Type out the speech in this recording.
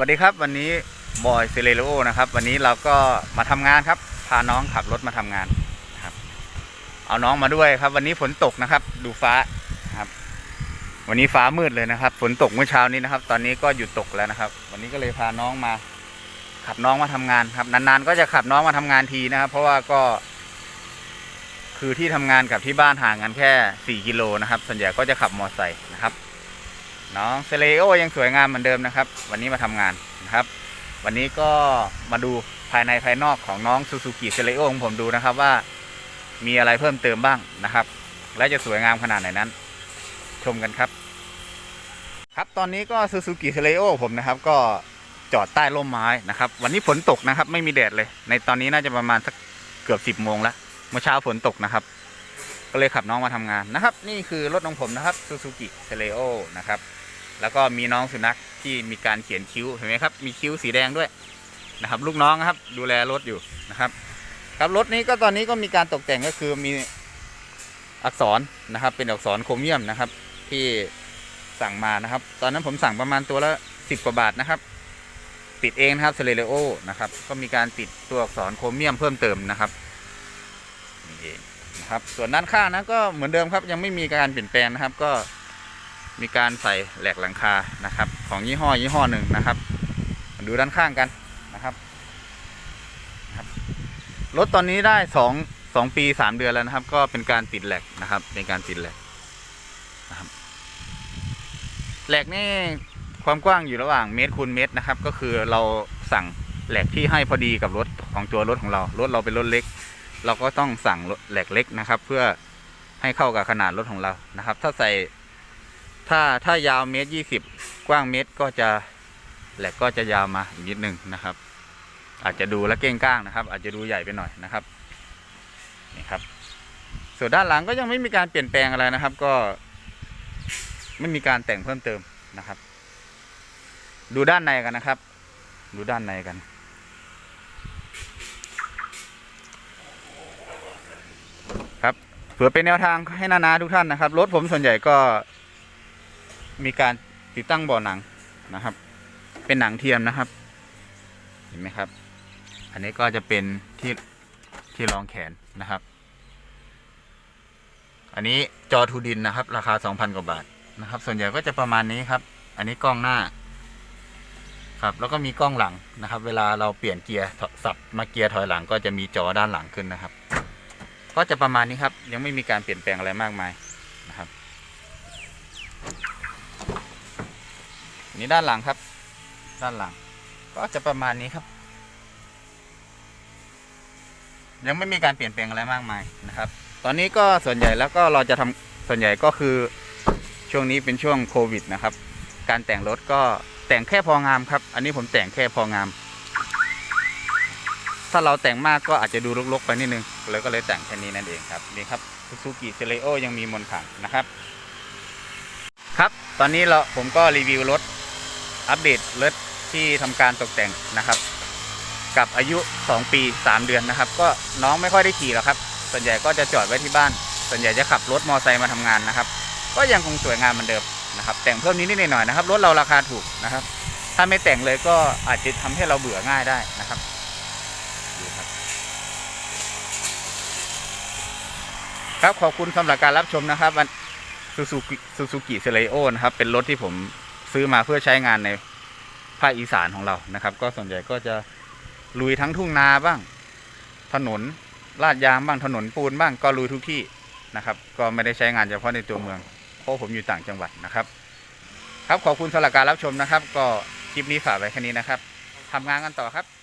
วัสดีครับ วันนี้บอยเซเลโรนะครับ วันนี้เราก็มาทำงานครับ พาน้องขับรถมาทำงานครับ เอาน้องมาด้วยครับ วันนี้ฝนตกนะครับ ดูฟ้าครับ วันนี้ฟ้ามืดเลยนะครับ ฝนตกเมื่อเช้านี้นะครับ ตอนนี้ก็หยุดตกแล้วนะครับ วันนี้ก็เลยพาน้องมา ขับน้องมาทำงานครับ นานๆ ก็จะขับน้องมาทำงานทีนะครับ เพราะว่าก็ คือที่ทำงานกับที่บ้านห่างกันแค่ 4 กิโลนะครับ ส่วนใหญ่ก็จะขับมอเตอร์ไซค์นะครับ น้องเซเลโอยังสวยงามเหมือนเดิมนะครับ วันนี้มาทำงานนะครับ วันนี้ก็มาดูภายในภายนอกของน้องซูซูกิเซเลโอของผมดูนะครับว่ามีอะไรเพิ่มเติมบ้างนะครับ และจะสวยงามขนาดไหนนั้น ชมกันครับ ครับตอนนี้ก็ซูซูกิเซเลโอผมนะครับก็จอดใต้ร่มไม้นะครับ วันนี้ฝนตกนะครับ ไม่มีแดดเลย ในตอนนี้น่าจะประมาณสักเกือบสิบโมงแล้วเมื่อเช้าฝนตกนะครับ ก็เลยขับน้องมาทำงานนะครับ นี่คือรถของผมนะครับซูซูกิเซเลโอนะครับ แล้วก็มีน้องสุนัขที่มีการเขียนคิ้วเห็นไหมครับ มีคิ้วสีแดงด้วยนะครับ ลูกน้องครับ ดูแลรถอยู่นะครับ ครับรถนี้ก็ตอนนี้ก็มีการตกแต่งก็คือมีอักษรนะครับ เป็นอักษรโครเมียมนะครับ ที่สั่งมานะครับ ตอนนั้นผมสั่งประมาณตัวละสิบกว่าบาทนะครับ ติดเองนะครับเซเลโอนะครับ ก็มีการติดตัวอักษรโครเมียมเพิ่มเติมนะครับนี่เองนะครับ ส่วนด้านข้างนะก็เหมือนเดิมครับ ยังไม่มีการเปลี่ยนแปลงนะครับ ก็ มีการใส่แหลกหลังคานะครับ ของยี่ห้อยี่ห้อหนึ่งนะครับมาดูด้านข้างกันนะครับครับรถตอนนี้ได้สองสองปีสามเดือนแล้วนะครับ ก็เป็นการติดแหลกนะครับ เป็นการติดแหลกนะครับแหลกนี่ความกว้างอยู่ระหว่างเมตรคูณเมตรนะครับ ก็คือเราสั่งแหลกที่ให้พอดีกับรถของตัวรถของเรา รถเราเป็นรถเล็ก เราก็ต้องสั่งแหลกเล็กนะครับ เพื่อให้เข้ากับขนาดรถของเรานะครับ ถ้าใส่ ถ้าถ้ายาวเมตรยี่สิบกว้างเมตรก็จะแหลกก็จะยาวมาอีกนิดนึงนะครับ อาจจะดูและเก้งก้างนะครับ อาจจะดูใหญ่ไปหน่อยนะครับนี่ครับ ส่วนด้านหลังก็ยังไม่มีการเปลี่ยนแปลงอะไรนะครับ ก็ ไม่มีการแต่งเพิ่มเติมนะครับ ดูด้านในกันนะครับ ดูด้านในกันครับเผื่อเป็นแนวทางให้นานาทุกท่านนะครับรถผมส่วนใหญ่ก็ มีการติดตั้งเบ่อหนังนะครับ เป็นหนังเทียมนะครับ เห็นไหมครับ อันนี้ก็จะเป็นที่ที่รองแขนนะครับ อันนี้จอทูดินนะครับ ราคา 2,000 กว่าบาทนะครับ ส่วนใหญ่ก็จะประมาณนี้ครับ อันนี้กล้องหน้าครับแล้วก็มีกล้องหลังนะครับ เวลาเราเปลี่ยนเกียร์สับมาเกียร์ถอยหลัง ก็จะมีจอด้านหลังขึ้นนะครับ ก็จะประมาณนี้ครับ ยังไม่มีการเปลี่ยนแปลงอะไรมากมายนะครับ นี่ด้านหลังครับ ด้านหลัง ก็จะประมาณนี้ครับ ยังไม่มีการเปลี่ยนแปลงอะไรมากมายนะครับ ตอนนี้ก็ส่วนใหญ่แล้วก็เราจะทำส่วนใหญ่ก็คือช่วงนี้เป็นช่วงโควิดนะครับ การแต่งรถก็แต่งแค่พองามครับ อันนี้ผมแต่งแค่พองาม ถ้าเราแต่งมากก็อาจจะดูรกๆไปนิดนึงแล้วก็เลยแต่งแค่นี้นั่นเองครับนี่ครับซูซูกิเซเลโอยังมีมนขังนะครับ ครับ ตอนนี้เราผมก็รีวิวรถ อัปเดตรถที่ทำการตกแต่งนะครับ กับอายุ 2 ปี 3 เดือนนะครับ ก็น้องไม่ค่อยได้ขี่หรอกครับ ส่วนใหญ่ก็จะจอดไว้ที่บ้าน ส่วนใหญ่จะขับรถมอไซค์มาทำงานนะครับ ก็ยังคงสวยงามเหมือนเดิมนะครับแต่งเพิ่มนิดหน่อยนะครับรถเราราคาถูกนะครับ ถ้าไม่แต่งเลยก็อาจจะทำให้เราเบื่อง่ายได้นะครับดูครับครับขอบคุณสำหรับการรับชมนะครับซูซูกิซูซูกิเซเลโอนะครับเป็นรถที่ผม ซื้อมาเพื่อใช้งานในภาคอีสานของเรานะครับ ก็ส่วนใหญ่ก็จะลุยทั้งทุ่งนาบ้าง ถนนลาดยางบ้างถนนปูนบ้างก็ลุยทุกที่นะครับ ก็ไม่ได้ใช้งานเฉพาะในตัวเมือง เพราะผมอยู่ต่างจังหวัดนะครับ ครับขอบคุณสำหรับการรับชมนะครับ ก็คลิปนี้ฝากไว้แค่นี้นะครับทำงานกันต่อครับ